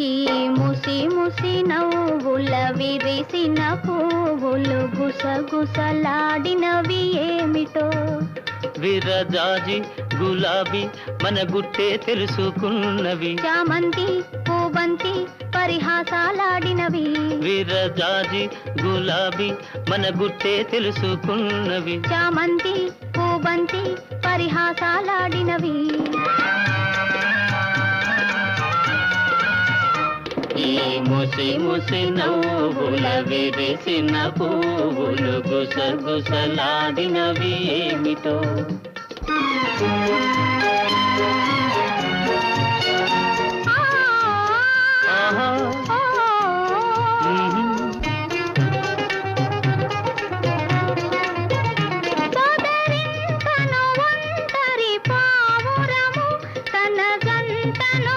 ఈ ముసి ముసి నవ్వుల విరిసిన పువ్వులు గుసగుసలాడినవి ఏమిటో? విరజాజి గులాబీ మన గుట్టే తెలుసుకున్నవి. చామంతి పూబంతి పరిహాసాలాడినవి. విరజాజి గులాబీ మన గుట్టే తెలుసుకున్నవి. చామంతి పూబంతి పరిహాసాలాడినవి. ముసి ముసి నవ్వుల విరిసిన పువ్వులు గుస గుసగుసలాడినవేమిటో తను